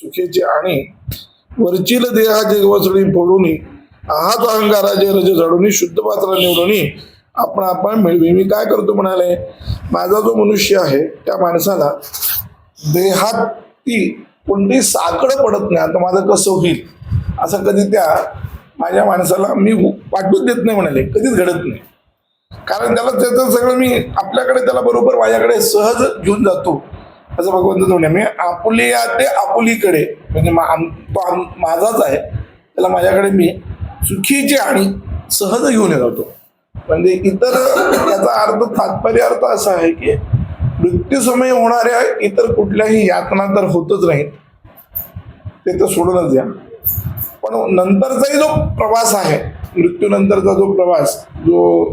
सुखेची आणि वरचील देहा जगवसळी फोडून आहात अहंकाराचे रज झाडून शुद्ध पात्र निवडून आपण आपण मिळवी. मी काय करतो म्हणाले माझा जो मनुष्य आहे त्या माणसाला देहात ती कोणती साकड पडत नाही आता माझं कसं होईल? असं कधी त्या माझ्या माणसाला मी वाटूच देत नाही म्हणाले कधीच घडत नाही. कारण त्याला त्याचं सगळं मी आपल्याकडे त्याला बरोबर माझ्याकडे सहज घेऊन जातो. असं भगवंत म्हणे मी आपुलिया ते आपुलीकडे. म्हणजे मा- आम- तो आम- माझाच आहे. त्याला माझ्याकडे मी सुखीची आणि सहज घेऊन जातो म्हणजे इतर याचा अर्थ तात्पर्य अर्थ असा आहे की मृत्यूसमयी होणाऱ्या इतर कुठल्याही यातना तर होतच नाहीत. ते तर सोडूनच द्या. पण नंतरचाही जो प्रवास आहे मृत्यूनंतरचा जो प्रवास जो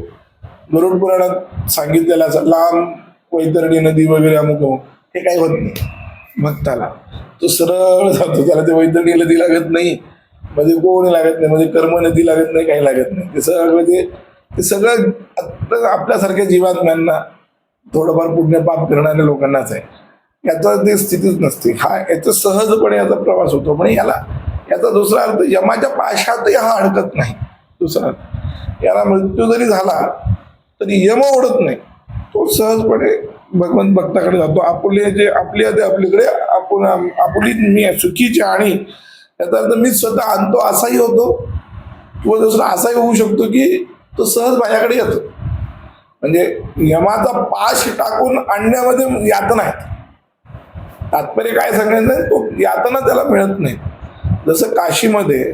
गरुड पुराणात सांगितलेला असा लांब वैतरणी नदी वगैरे अमुक हे काही होत नाही. भक्ताला तो सरळ जातो त्याला ते वैतरणी नदी लागत नाही. मध्ये कोण लागत नाही मध्ये कर्म नदी लागत नाही काही लागत नाही. ते सगळं ते ते सगळं आत्ता आपल्यासारख्या जीवात्म्यांना थोडंफार पुण्य पाप करणाऱ्या लोकांनाच आहे. याचा ते स्थितीच नसते. हा याचा सहजपणे याचा प्रवास होतो. पण याला याचा दुसरा अर्थ यमाच्या पाशातही हा अडकत नाही. दुसरा अर्थ. याला मृत्यू जरी झाला तरी यम ओढत नाही. तो सहजपणे भगवंत भक्ताकडे जातो. आपले जे आपली आहे ते आपल्याकडे आपण आपली मी आहे, सुखीची आणि याचा अर्थ मी स्वतः आणतो असाही होतो. किंवा दुसरा असाही होऊ शकतो की तो सहज माझ्याकडे येतो. म्हणजे यमाचा पाश टाकून आणण्यामध्ये यातना आहेत. तात्पर्य काय सांगायचं तो यातना त्याला मिळत नाही. जसं काशीमध्ये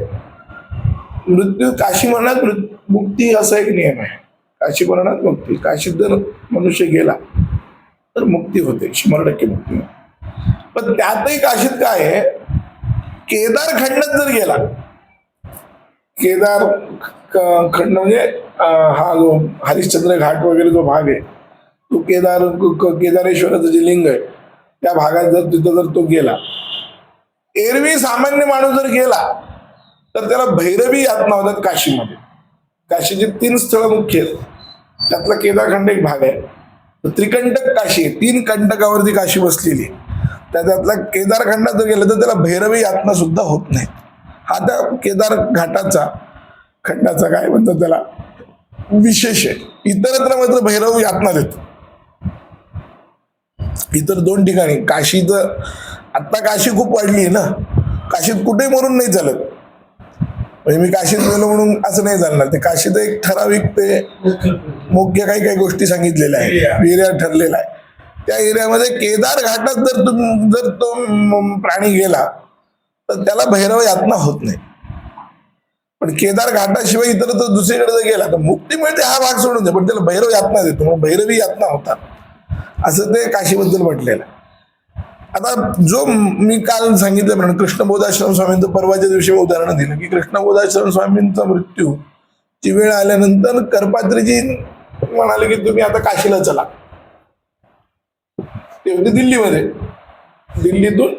मृत्यू काशी मरणात मृत- मुक्ती असा एक नियम आहे. काशी मरणात मुक्ती. काशीत जर मनुष्य गेला तर मुक्ती होते शंभर टक्के मुक्ती होते. पण त्यातही काशीत काय आहे केदार खंडात जर गेला केदार खंड म्हणजे हा जो हरिश्चंद्र घाट वगैरे जो भाग आहे तो केदार केदारेश्वराचं जे लिंग आहे त्या भागात जर तिथं जर तो गेला एरवी सामान्य माणूस जर गेला तर त्याला भैरवी यातना होतात काशीमध्ये. काशीची तीन स्थळं मुख्य आहेत. त्यातला केदारखंड एक भाग आहे. त्रिकंटक काशी तीन कंटकावरती काशी बसलेली. आहे त्या त्यातला केदारखंडात जर गेलं तर त्याला भैरवी यातना सुद्धा होत नाही हा त्या केदार घाटाचा खंडाचा काय म्हणतात त्याला विशेष आहे. इतरत्र मात्र भैरव यातना देतो. इतर दोन ठिकाणी काशीचं आत्ता काशी खूप वाढली आहे ना. काशीत कुठेही मरून नाही चालत. म्हणजे मी काशीत गेलो म्हणून असं नाही चालणार ते काशीत एक ठराविक ते मुख्य काही काही गोष्टी सांगितलेल्या आहेत. एरिया ठरलेला आहे. त्या एरियामध्ये केदार घाटात जर तुम जर तो प्राणी गेला तर त्याला भैरव यातना होत नाही. पण केदार घाटाशिवाय इतर तर दुसरीकडे जर गेला तर मुक्ती मिळते हा भाग सोडून दे. पण त्याला भैरव यातना देतो. मग भैरवी यातना होतात असं ते काशीबद्दल म्हटलेलं आहे. आता जो मी काल सांगितलं कृष्णबोधाश्रम स्वामींचं परवाच्या दिवशी मी उदाहरण दिलं की कृष्णबोधाश्रम स्वामींचा मृत्यू ची वेळ आल्यानंतर करपात्रीजी म्हणाले की तुम्ही आता काशीला चला. ते होते दिल्लीमध्ये. दिल्लीतून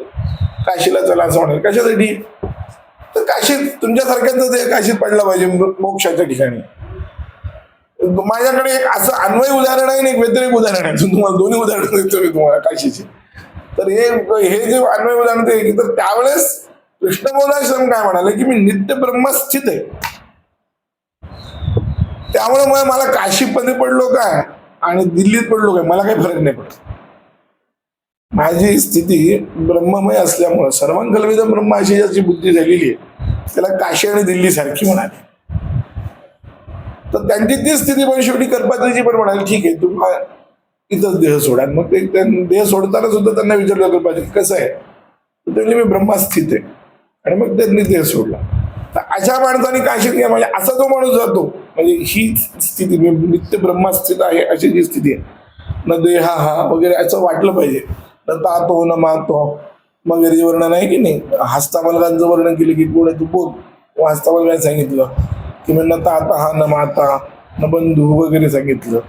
काशीला चला असं म्हणाले. कशासाठी? तर काशीत तुमच्यासारख्याच ते काशीत पडला पाहिजे मोक्षाच्या ठिकाणी. माझ्याकडे एक असं अन्वय उदाहरण आहे आणि एक व्यतिरिक उदाहरण आहे. तुम्हाला दोन्ही उदाहरण देतो मी तुम्हाला काशीची. तर हे हे जे अन्वय उदाहरण ते की तर त्यावेळेस कृष्णबोधाश्रम काय म्हणाले की मी नित्य ब्रह्मस्थित आहे. त्यामुळे मग मला काशीमध्ये पडलो काय आणि दिल्लीत पडलो काय? मला काही फरक नाही पडत. माझी स्थिती ब्रह्ममय असल्यामुळं सर्वांकल्पित ब्रह्म अशी ज्याची बुद्धी झालेली आहे त्याला काशी आणि दिल्ली सारखी म्हणाली. तर त्यांची ती स्थिती पण शेवटी कल्पात्रीची पण म्हणाली ठीक आहे तुम्हाला इथंच देह सोडा. आणि मग ते देह सोडताना सुद्धा त्यांना विचारलं गेलं पाहिजे कसं आहे? तर ते मी ब्रह्मास्थित आहे. आणि मग त्यांनी देह सोडला. तर अशा माणसाने काशीत घ्या म्हणजे असा जो माणूस जातो. म्हणजे ही स्थिती मी नित्य ब्रह्मास्थित आहे अशी जी स्थिती आहे. न देहा हा वगैरे असं वाटलं पाहिजे. न तातो न मातो. वगैरे वर्णन आहे की नाही? हस्तामलकांचं वर्णन केलं की कोण तू बोल. हस्तामलकाने सांगितलं की मग न ताता हा न माता न बंधू वगैरे सांगितलं.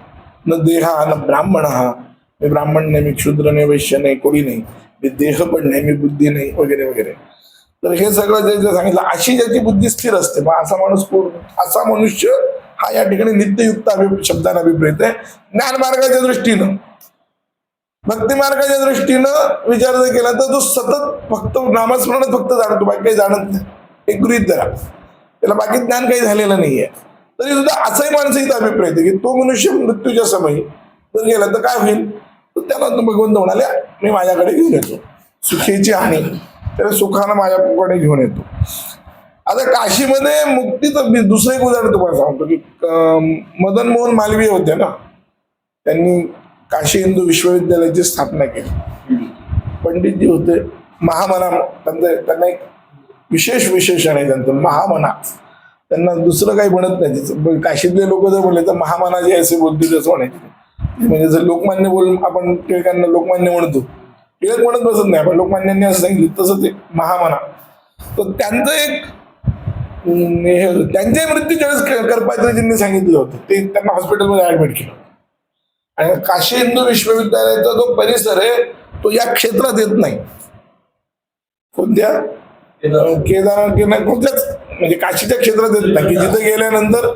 न देहा न ब्राह्मण. हा मी ब्राह्मण नाही मी क्षुद्र नाही वैश्य नाही कोणी नाही. मी देह पण नाही मी बुद्धी नाही वगैरे वगैरे. तर हे सगळं जे जे सांगितलं अशी ज्याची बुद्धी स्थिर असते मग असा माणूस पूर्ण असा मनुष्य हा या ठिकाणी नित्ययुक्त अभि शब्दाने अभिप्रेत आहे. ज्ञानमार्गाच्या दृष्टीनं. भक्ती मार्गाच्या दृष्टीनं विचार जर केला तर तो सतत फक्त नामस्मरणात फक्त जाणतो बाकी काही जाणत नाही. एक गृहित धरा. त्याला बाकी ज्ञान काही झालेलं नाहीये. तरी सुद्धा असंही माणसं इथं अभिप्राय येते की तो मनुष्य मृत्यूच्या समयी जर गेला तर काय होईल? तर त्याला भगवंत म्हणाले मी माझ्याकडे घेऊन येतो. सुखीची हानी त्याला सुखानं माझ्याकडे घेऊन येतो. आता काशीमध्ये मुक्तीचं मी दुसरं एक उदाहरण तुम्हाला सांगतो की मदन मोहन मालवीय होते ना? त्यांनी काशी हिंदू विश्वविद्यालयाची स्थापना केली. पंडितजी होते महामना त्यांचं त्यांना एक विशेष विशेषण आहे त्यांचं महामना. त्यांना दुसरं काही म्हणत नाही. तिचं काशीतले लोक जर म्हणले तर महामना जे असे बोलतील असं म्हणायचे. म्हणजे जर लोकमान्य बोलून आपण टिळकांना लोकमान्य म्हणतो. टिळक म्हणत बसत नाही. आपण लोकमान्यांनी असं सांगितलं तसं ते महामना. तर त्यांचं एक हे होतं. त्यांच्याही मृत्यूच्या वेळेस करपात्रीजींनी सांगितलं होतं. ते त्यांना हॉस्पिटलमध्ये ऍडमिट केलं. आणि काशी हिंदू विश्वविद्यालयाचा जो परिसर आहे तो या क्षेत्रात येत नाही. कोणत्या? केदार कोणत्याच? म्हणजे काशीच्या क्षेत्रात येत नाही. की जिथे गेल्यानंतर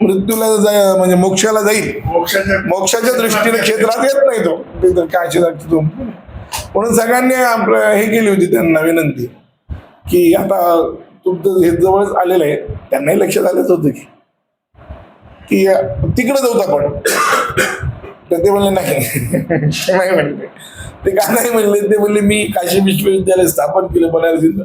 मृत्यूला जाय म्हणजे मोक्षाला जाईल. मोक्षाच्या मोक्षाच्या दृष्टीने क्षेत्रात येत नाही तो. काशीचा तो. म्हणून सगळ्यांनी आपलं हे केली होती त्यांना विनंती की आता तुमचं हे जवळच आलेलं आहे. त्यांनाही लक्षात आलंच होतं की. की तिकडे जाऊ आपण. तर ते म्हणले नाही. नाही म्हणले. ते का नाही म्हणले? ते म्हणले मी काशी विश्वविद्यालय स्थापन केलं बनारसीचं.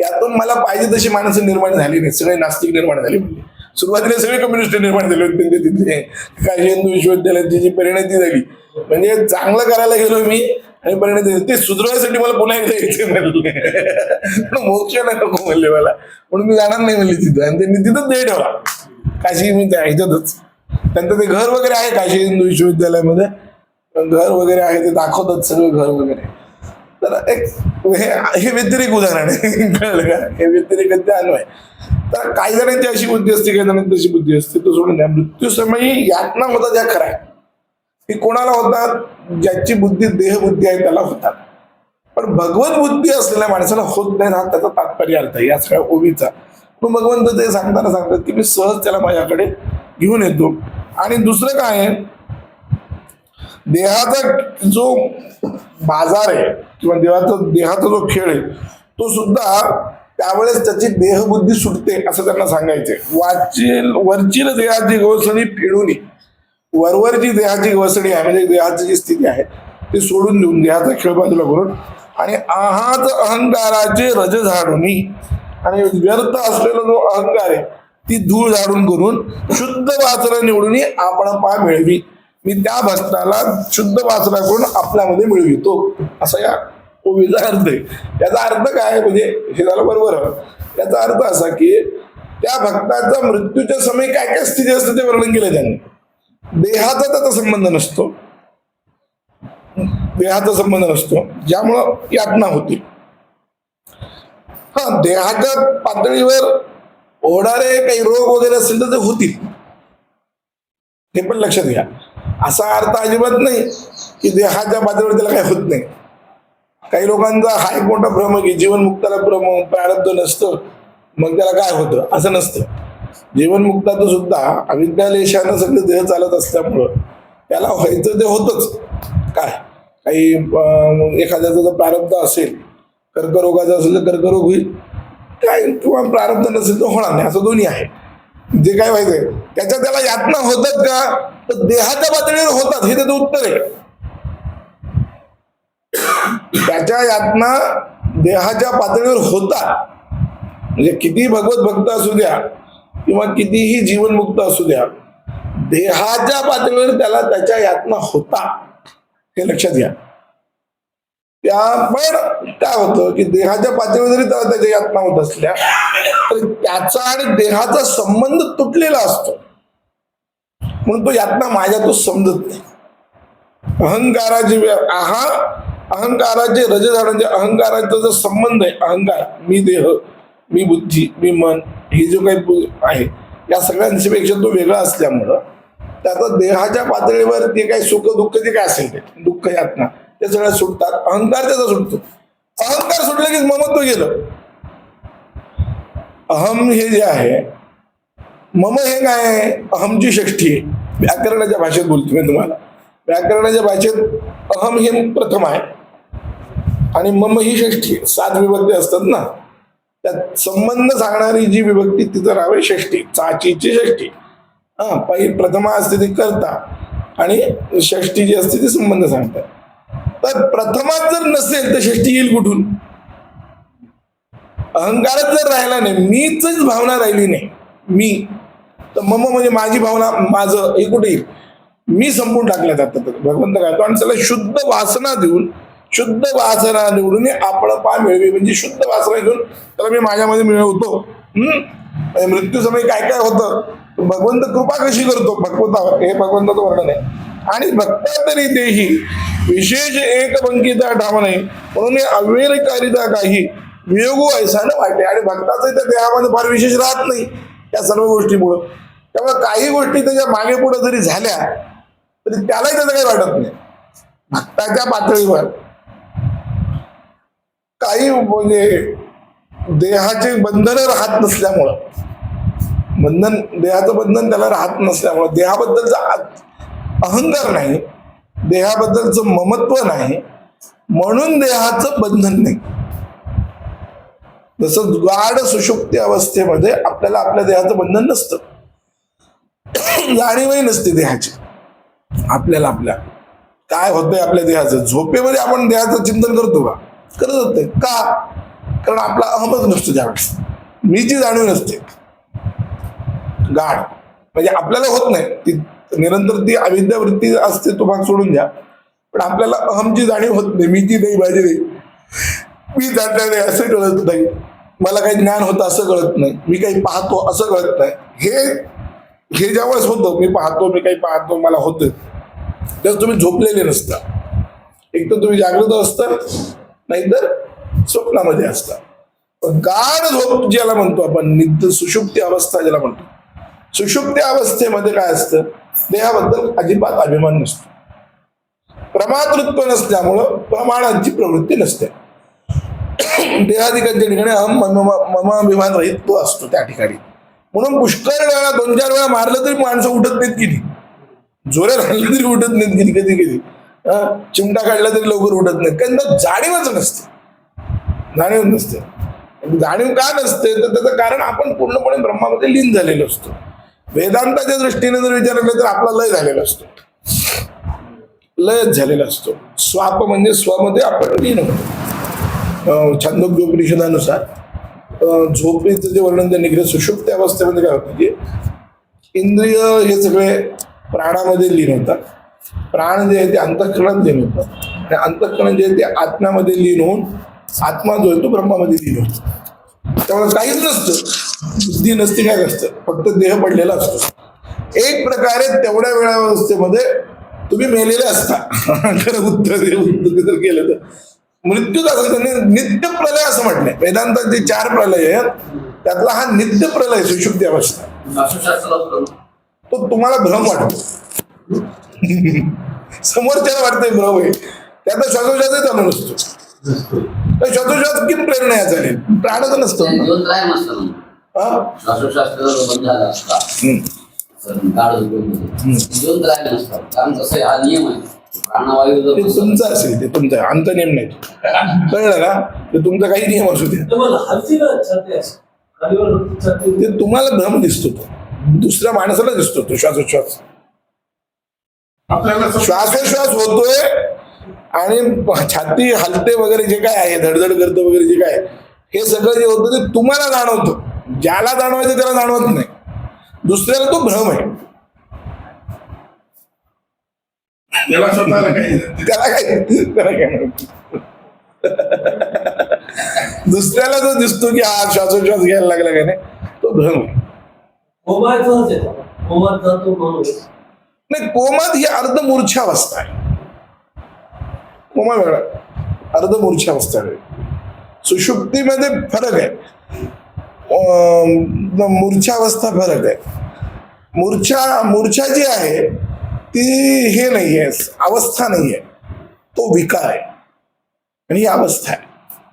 यातून मला पाहिजे तशी माणसं निर्माण झाली नाही. सगळे नास्तिक निर्माण झाले. म्हणजे सुरुवातीला सगळे कम्युनिस्ट निर्माण झाले होते त्यांचे तिथे. काशी हिंदू विश्वविद्यालयाची जी परिणती झाली. म्हणजे चांगलं करायला गेलो मी आणि परिणती ते सुधारण्यासाठी मला पुन्हा एकदा यायचे म्हणले. मोक्ष नाही नको म्हणले मला. म्हणून मी जाणार नाही म्हणले तिथं. आणि त्यांनी तिथंच दे ठेवला. काशी मी त्या ह्याच्यातच त्यांचं ते घर वगैरे आहे काशी हिंदू विश्वविद्यालयामध्ये. घर वगैरे आहे ते दाखवतात सगळं घर वगैरे. तर एक हे हे व्यतिरिक उदाहरण आहे. कळलं का? हे व्यतिरिक आहे. तर काही जणांची अशी बुद्धी असते काही जणांची तशी बुद्धी असते. तो सोडून द्या. मृत्यूसमयी यातना होता खरं. आहे ही कोणाला होतात? ज्याची बुद्धी देहबुद्धी आहे त्याला होतात. पण भगवत बुद्धी असलेल्या माणसाला होत नाही हा त्याचा तात्पर्य अर्थ आहे. या सगळ्या ओवीचा मग भगवंत ते सांगताना सांगतात की मी सहज त्याला माझ्याकडे घेऊन येतो. आणि दुसरं काय आहे? देहाचा जो बाजार आहे किंवा देहाचा देहाचा जो खेळ आहे तो सुद्धा त्यावेळेस त्याची देहबुद्धी सुटते असं त्यांना सांगायचे. वाचील वरचील देहाची गवसणी फेडून वरवरची देहाची गवसणी आहे म्हणजे देहाची जी स्थिती आहे ती सोडून देऊन देहाचा खेळ बाजूला करून आणि आहात अहंकाराचे रज झाडूनी आणि व्यर्थ असलेला जो अहंकार आहे ती धूळ झाडून करून शुद्ध वाचना निवडून आपण पा मिळवी. मी त्या भजनाला शुद्ध वाचना करून आपल्यामध्ये मिळवितो असा या ओवीचा अर्थ आहे. याचा अर्थ काय? म्हणजे हे झालं बरोबर. याचा अर्थ असा की त्या भक्ताचा मृत्यूच्या समय काय काय स्थिती असते ते वर्णन केलं त्यांनी. देहाचा त्याचा संबंध नसतो. देहाचा संबंध नसतो. ज्यामुळं यातना होती. हा देहाच्या पातळीवर होणारे काही रोग वगैरे असतील तर ते होतील. हे पण लक्षात घ्या. असा अर्थ अजिबात नाही की देहाच्या पातळीवर त्याला काही होत नाही. काही लोकांचा हा एक मोठा भ्रम आहे की जीवनमुक्ताला भ्रम प्रारब्ध नसतं मग त्याला काय होतं? असं नसतं. जीवनमुक्ताचं सुद्धा अविज्ञालेशानं सगळं देह चालत असल्यामुळं त्याला व्हायचं ते होतच. काय? काही एखाद्याचं जर प्रारब्ध असेल कर्करोगाचं असेल तर कर्करोग होईल. काय? किंवा प्रारब्ध नसेल तर होणार नाही. असं दोन्ही आहे. जे काय व्हायचंय त्याच्या त्याला यातना होतात का? तर देहाच्या पातळीवर होतात हे त्याचं उत्तर आहे. त्याच्या यातना देहाच्या पातळीवर होतात. म्हणजे किती भगवत भक्त असू द्या किंवा कितीही जीवनमुक्त असू द्या देहाच्या पातळीवर त्याला त्याच्या यातना होता हे लक्षात घ्या. त्या पण काय होतं की देहाच्या पातळीवर जरी त्याला त्याच्या यातना होत असल्या तर त्याचा आणि देहाचा संबंध तुटलेला असतो. म्हणून तो यातना माझ्या तो समजत नाही. अहंकाराचे आहा अहंकाराचे रज झाडांचे अहंकाराचा जो संबंध आहे अहंकार मी देह मी बुद्धी मी मन हे जो काही आहे या सगळ्यांपेक्षा तो वेगळा असल्यामुळं त्याचा देहाच्या पातळीवर ते काही सुख दुःख जे काय असेल ते दुःख यातना ते सगळं सुटतात. अहंकार त्याचा सुटतो. अहंकार सुटलं की ममत्व गेलं. अहम हे जे आहे मम हे काय आहे? अहमची षष्ठी आहे. व्याकरणाच्या भाषेत बोलतो मी तुम्हाला. व्याकरणाच्या भाषेत अहम हे प्रथम आहे. आणि मम ही षष्ठी सात विभक्ती असतात ना? त्यात संबंध सांगणारी जी विभक्ती तिथं राहावे आहे षष्ठी चाचीची षष्ठी. हा पहिली प्रथमा असते ती करता आणि षष्ठी जी असते ती संबंध सांगतात तर प्रथमात जर नसेल तर षष्ठी येईल कुठून? अहंकारच जर राहिला नाही मीच भावना राहिली नाही. मी. तर मम म्हणजे माझी भावना माझं हे कुठे येईल? मी संपून टाकल्या जातात भगवंत काय? आणि त्याला शुद्ध वासना देऊन शुद्ध वासना निवडून आपण पा मिळवी. म्हणजे शुद्ध वासना घेऊन त्याला मी माझ्यामध्ये मिळवतो. हम्म? म्हणजे मृत्यू समय काय काय होतं? भगवंत कृपा कशी करतो? भगवंतावर हे भगवंताचं वर्णन आहे. आणि भक्ता तरी तेही विशेष एक पंकिता ठाव नाही. म्हणून हे अवेरकारिता काही वियोगो ऐसा न वाटते. आणि भक्ताचं त्या देहामध्ये फार विशेष राहत नाही. या सर्व गोष्टीमुळं. त्यामुळे काही गोष्टी त्याच्यामागे पुढे जरी झाल्या तरी त्यालाही त्याचं काही वाटत नाही. भक्ताच्या पातळीवर. काही म्हणजे देहाचे बंधन राहत नसल्यामुळं. बंधन देहाचं बंधन त्याला राहत नसल्यामुळं. देहाबद्दलचा अहंकार नाही. देहाबद्दलचं ममत्व नाही. म्हणून देहाचं बंधन नाही. जसं गाढ सुशुक्ती अवस्थेमध्ये आपल्याला आपल्या देहाचं बंधन नसतं. जाणीवही नसते देहाची. आपल्याला आपल्या. काय होतंय आपल्या देहाचं? झोपेमध्ये आपण देहाचं चिंतन करतो का? करत होते. का? कारण आपला अहमच नसतो त्यावेळेस मीची जाणीव नसते. गाढ. म्हणजे आपल्याला होत नाही. ती निरंतर ती अविद्या वृत्ती असते तो भाग सोडून द्या. पण आपल्याला अहमची जाणीव होत नाही. मीची नाही माझी नाही. मी जाणणार नाही असं कळत नाही. मला काही ज्ञान होतं असं कळत नाही. मी काही पाहतो असं कळत नाही. हे हे ज्यावेळेस होतं मी पाहतो मी काही पाहतो मला होतं. तर तुम्ही झोपलेले नसता. एक तर तुम्ही जागृत असता नाहीतर स्वप्नामध्ये असता. गाढ झोप ज्याला म्हणतो आपण नित्य सुषुप्ती अवस्था ज्याला म्हणतो. सुषुप्ती अवस्थेमध्ये काय असतं? देहाबद्दल अजिबात अभिमान नसतो. प्रमातृत्व नसल्यामुळं प्रमाणांची प्रवृत्ती नसते. देहाधिकांच्या ठिकाणी अहम मम अभिमान रहित तो असतो त्या ठिकाणी. म्हणून पुष्कळ वेळा दोन चार वेळा मारलं तरी माणसं उठत नाहीत किती? जोऱ्यात हाणलं तरी उठत नाहीत किती कधी कधी. चिमटा काढला तरी लवकर उठत नाही कारण त्यांना जाणीवच नसते. जाणीव नसते. जाणीव का नसते? तर त्याचं कारण आपण पूर्णपणे ब्रह्मामध्ये लीन झालेलो असतो. वेदांताच्या दृष्टीने जर विचार केला तर आपला लय झालेला असतो. लयच झालेला असतो. स्वाप म्हणजे स्वमध्ये आपण लीन होतो. छंदोग्योपनिषदानुसार झोपेचं जे वर्णन त्यांनी केलं सुषुप्त अवस्थेमध्ये काय होतं की इंद्रिय हे सगळे प्राणामध्ये लीन होतात. प्राण जे आहे ते अंतःकरणात लीन होतं आणि अंतःकरण जे आहे ते आत्म्यामध्ये लीन होऊन आत्मा जो आहे तो ब्रह्मामध्ये लीन होतो. त्यामुळे काहीच नसतं. बुद्धी नसते काय नसतं. फक्त देह पडलेला असतो. एक प्रकारे तेवढ्या वेळा अवस्थेमध्ये तुम्ही मेलेले असता. खरं उत्तर उत्तर जर केलं तर. मृत्यूच नित्य प्रलय असं म्हटलंय. वेदांतात जे चार प्रलय आहेत त्यातला हा नित्य प्रलय सुषुप्ती अवस्था. तो तुम्हाला भ्रम वाटतो. समोरच्याला वाटतंय भ्रम आहे. त्यात श्वासोश्वासच चालू नसतो. तर श्वासोश्वास किती प्रेरणा चालेल प्राणच नसतो. हा? श्वासोश्वास कारण कसं हा नियम आहे प्राणवायू ते तुमचं असेल ते तुमचं अंत नियम नाही. कळलं का? ते तुमचा काही नियम असू द्या. तुम्हाला ना छाती खालीवर छाती ते तुम्हाला भ्रम दिसतो तो. दुसऱ्या माणसाला दिसतो तो श्वासोश्वास आपल्याला. श्वासोश्वास होतोय आणि छाती हलते वगैरे जे काय आहे धडधड करतं वगैरे जे काय हे सगळं जे होतं ते तुम्हाला जाणवतं. ज्याला जाणवायचं त्याला जाणवत नाही. दुसऱ्याला तो भ्रम आहे. त्याला स्वतःला काही त्याला काय त्याला काय. दुसऱ्याला जो दिसतो की हा श्वासोश्वास घ्यायला लागला का नाही तो भ्रम आहे नाही कोमात ही अर्धमूर्छा अवस्था आहे कोमा वेगळा अर्धमूर्छा अवस्था वेगळी सुषुप्तीमध्ये फरक आहे अं, मूर्छावस्था फरक आहे मूर्छा मूर्छा जी आहे ती हे नाही आहे अवस्था नाही आहे तो विकार आहे. आणि ही अवस्था आहे.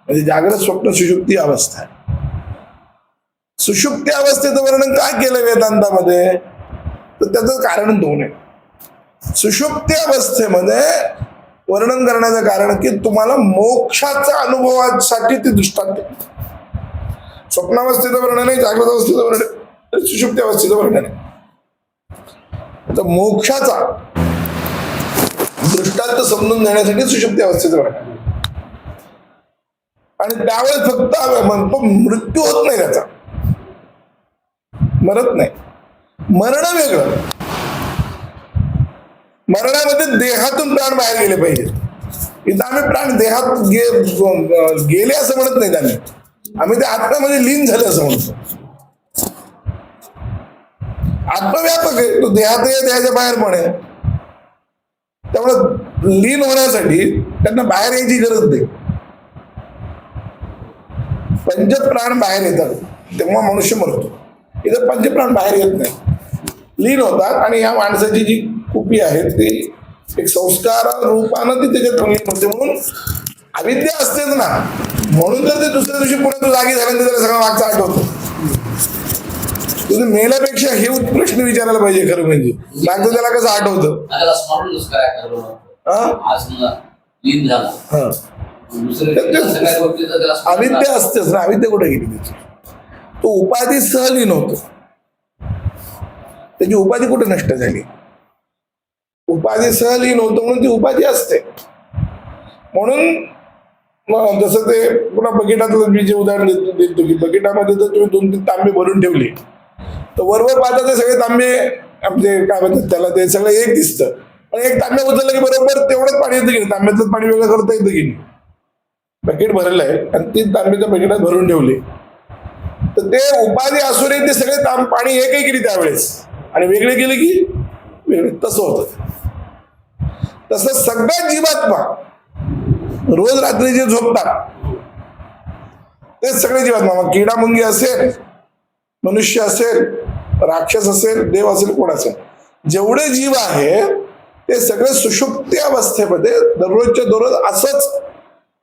म्हणजे जागृत स्वप्न सुषुप्ती अवस्था आहे. सुषुप्ती अवस्थेचं वर्णन काय केलं वेदांतामध्ये? तर त्याचं कारण दोन आहे. सुषुप्ती अवस्थेमध्ये वर्णन करण्याचं कारण की तुम्हाला मोक्षाच्या अनुभवासाठी ते दृष्टांत स्वप्नावस्थेचं वर्णन आहे जागृत अवस्थेचं वर्णन आहे आणि सुषुप्ती अवस्थेचं वर्णन आहे. तर मोक्षाचा दृष्टांत समजून देण्यासाठी सुषुप्ती अवस्थेचं आणि त्यावेळेस फक्त मृत्यू होत नाही त्याचा. मरत नाही. मरण वेगळं. मरणामध्ये देहातून प्राण बाहेर गेले पाहिजे. इथं आम्ही प्राण देहात गे- गेले असं म्हणत नाहीत आम्ही. आम्ही ते आत्म्यामध्ये लीन झाले असं म्हणतो. आत्मव्यापक आहे. तो देहात देहाच्या बाहेर पण आहे. त्यामुळे लीन होण्यासाठी त्यांना बाहेर यायची गरज नाही. पंचप्राण बाहेर येतात. तेव्हा मनुष्य मरतो. इथं पंचप्राण बाहेर येत नाही. लीन होतात आणि या माणसाची जी कुपी आहे ती एक संस्कार रूपानं ती त्याच्यात लीन होते म्हणून अविद्या असतेच ना. म्हणून जर ते दुसऱ्या दिवशी पुन्हा तो जागी झाल्यानंतर त्याला सगळं मागचं आठवतो. तुम्ही मेल्यापेक्षा हे प्रश्न विचारायला पाहिजे खरं म्हणजे. मागचं त्याला कसं आठवतं? अविद्या. असतेच ना. अविद्या कुठे गेली त्याची? तो उपाधी सहलीन होतो. त्याची उपाधी कुठे नष्ट झाली? उपाधी सहलीन होतो म्हणून ती उपाधी असते. म्हणून जसं ते पुन्हा बकेटातलं मी जे उदाहरण देतो देतो की बकेटामध्ये जर तुम्ही दोन तीन तांबे भरून ठेवले तर वरवर पाहता ते सगळे तांबे म्हणजे काय म्हणतात त्याला ते सगळं एक दिसतं. पण एक तांब्या उचललं की बरोबर तेवढंच पाणी येतं की नाही. तांब्यातलं पाणी वेगळं करता येतं की नाही? पॅकेट भरलं आहे आणि ती तांब्याच्या पॅकेटात भरून ठेवले. तर ते उपाधी असूनही ते सगळे तांब पाणी एकही केली त्यावेळेस. आणि वेगळे केले की वेगळे. तसं होतं. तसं सगळ्या जीवात्मा रोज रात्री जे झोपतात तेच सगळे जीवात्मा. मग किडा मुंगी असेल मनुष्य असेल राक्षस असेल देव असेल कोण असेल? जेवढे जीव आहे ते सगळे सुषुप्ती अवस्थेमध्ये दररोजच्या दररोज असंच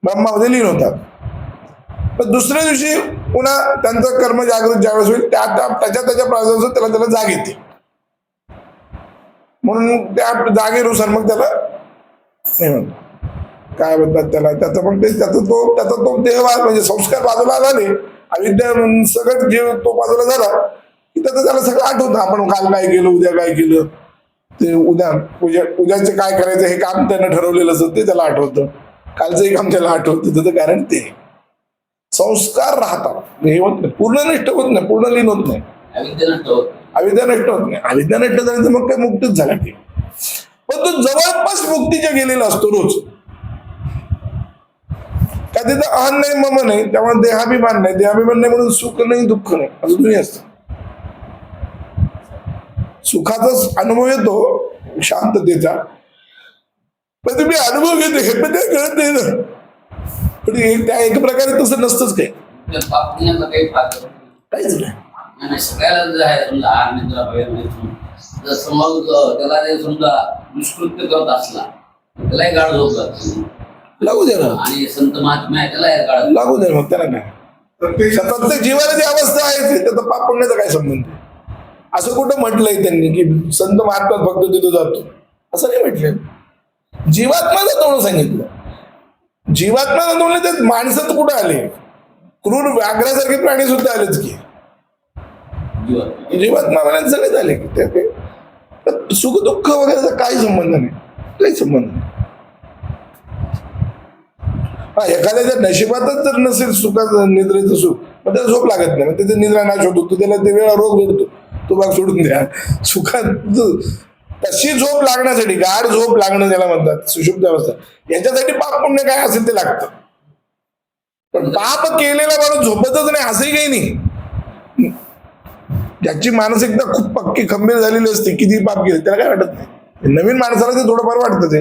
ब्रह्मामध्ये लीन होतात. पण दुसऱ्या दिवशी पुन्हा त्यांचं कर्म जागृत ज्यावेळेस होईल त्या त्याच्या त्याच्या प्राधान्यानुसार त्याला त्याला जाग येते. म्हणून त्या जागेनुसार मग त्याला नाही म्हणतो काय म्हणतात त्याला? त्याचं पण ते त्याचा तो त्याचा तो देह म्हणजे संस्कार बाजूला झाले अविद्या सगळं जीव तो बाजूला झाला. की त्याचं त्याला सगळं आठवतं. आपण काल काय केलं उद्या काय केलं? ते उद्या उद्या उद्याचे काय करायचं हे काम त्यानं ठरवलेलं असतं ते त्याला आठवतं. कालचंही काम त्याला आठवतं त्याचं कारण ते. संस्कार राहतात. हे होत नाही. पूर्ण नष्ट होत नाही. पूर्ण लीन होत नाही. अविद्या नष्ट होत नाही. अविद्या नष्ट झाली तर मग काय मुक्तीच झाला की पण तो जवळपास मुक्तीच्या गेलेला असतो रोज. का तिथं अहन नाही मम नाही त्यामुळे देहाभिमान नाही. देहाभिमान नाही म्हणून सुख नाही दुःख नाही. असं तुम्ही असतं. सुखाचा अनुभव येतो शांततेचा पण तुम्ही अनुभव घेतो हे पण त्याला कळत नाही ना पण हे- त्या एक प्रकारे तसं नसतंच काही काही नाही. काहीच नाही आणि सगळ्याला जे आहे समजा जर समज त्याला ते समजा दुष्कृत्य करत असला त्यालाही गाड झोप. लागू दे ना आणि संत महात्मा आहे त्यालाही गाड लागू दे मग त्याला काय प्रत्येक जीवाला जी अवस्था आहे ती, त्याचा पाप पुण्याचा काय संबंध आहे? असं कुठं म्हटलंय त्यांनी की संत महात्मा फक्त तिथं जातो? असं नाही म्हटलं जीवात्मा जातो म्हणून सांगितलं जीवात्मा जातो म्हणलं ते माणसात कुठं आले? क्रूर व्याघ्रासारखे प्राणी सुद्धा आलेच की? जीवात्मा म्हणायला सगळेच आले की. त्या काही तर सुख दुःख वगैरेचा काही संबंध नाही. काही संबंध नाही. हा एखाद्याच्या नशिबातच जर नसेल सुखाचं निद्रेचं सुख मग त्याला झोप लागत नाही. मग त्याचा निद्रा नाश होतो. त्याला ते वेळा रोग जोडतो तो भाग सोडून द्या. सुखात तशी झोप लागण्यासाठी गाढ झोप लागणं त्याला म्हणतात सुषुप्त अवस्था. याच्यासाठी पाप पुण्य काय असेल ते लागतं. पण पाप केलेला माणूस झोपतच नाही असंही काही नाही. ज्याची मानसिकता खूप पक्की खंबीर झालेली असते किती पाप केले त्याला काय वाटत नाही. नवीन माणसाला ते थोडंफार वाटतं ते.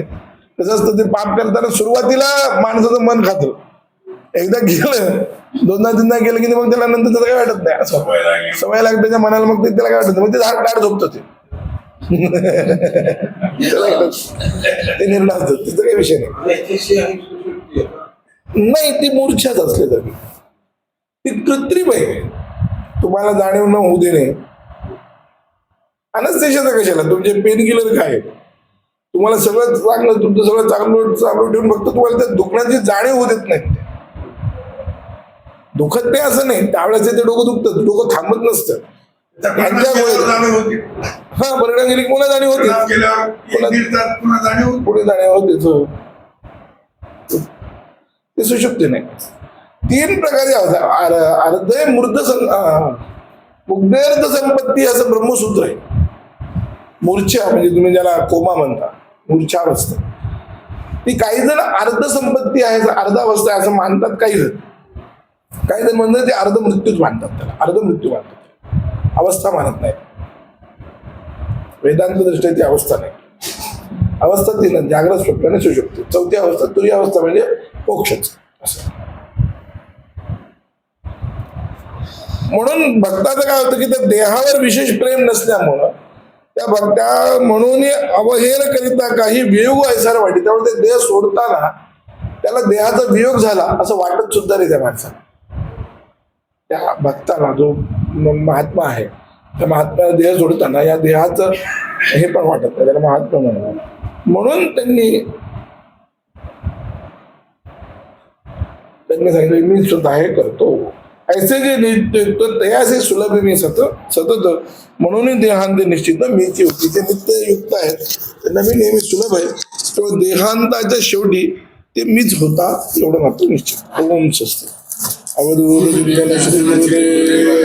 कसं असतं ते पाप करताना सुरुवातीला माणसाचं मन खातं. एकदा गेलं दोनदा तीनदा गेलं की मग त्याला नंतर त्याला काय वाटत नाही. असं. सवय लागते त्याच्या मनाला मग ते त्याला काय वाटत नाही. मग ते झाड गाड झोपतं ते त्याला वाटत ते निर्णय असतात त्याचा काही विषय नाही. नाही ती मूर्छाच असले तरी. ती कृत्रिम आहे. तुम्हाला जाणीव न होऊ देणे. अनस्थेशाचं कशाला? तुमचे पेन किलर काय? आहे? तुम्हाला सगळं चांगलं तुमचं सगळं चांगलं चालू ठेवून फक्त तुम्हाला त्या दुखण्याची जाणीव होत येत नाही. दुखत नाही असं नाही. त्यावेळेस ते डोकं दुखतं. डोकं थांबत नसतं. त्यांच्यामुळे- होती. हा परिणाम गेली की पुन्हा जाणीव होते. जाणीव होती. पुढे जाणीव होतेच हो. ते सुशुक्ती नाही. तीन प्रकारे अवस्था. अर- अर्ध मूर्ध सं अं, मुग्धेर्ध संपत्ती असं ब्रह्मसूत्र आहे. मूर्छा म्हणजे तुम्ही ज्याला कोमा म्हणता. मूर्छा अवस्था ती काही जण अर्ध संपत्ती आहे अर्ध अवस्था आहे असं मानतात काही जण. काही जण म्हणतात ते अर्ध मृत्यूच मानतात त्याला. अर्ध मृत्यू मानतात अवस्था मानत नाही वेदांत दृष्ट्या ती अवस्था नाही. अवस्था तीन जागृत स्वप्न आणि सुषुप्ती चौथी अवस्था तुरी अवस्था म्हणजे मोक्षच. असं. म्हणून भक्ताचं काय होतं की त्या देहावर विशेष प्रेम नसल्यामुळं त्या भक्त्या म्हणून अवहेल करिता काही वियोग ऐसार वाटी त्यामुळे ते देह सोडताना त्याला देहाचा वियोग झाला असं वाटत सुद्धा नाही त्या माणसाला. त्या भक्ताला जो महात्मा आहे त्या महात्म्याला देह सोडताना या देहाचं हे पण वाटत नाही त्याला महात्मा म्हणून म्हणून त्यांनी त्यांनी सांगितलं मी सुद्धा हे करतो. ऐसे जे नित्य तयासे सुलभ मी सत सतत म्हणून देहांत निश्चित मीची होती ते नित्य युक्त आहेत त्यांना मी नेहमी सुलभ आहे. तो देहांताच्या शेवटी ते मीच होता एवढं मात्र निश्चित. ओम स्वस्ती. ಅವಧೂತದಿಂದಲೇ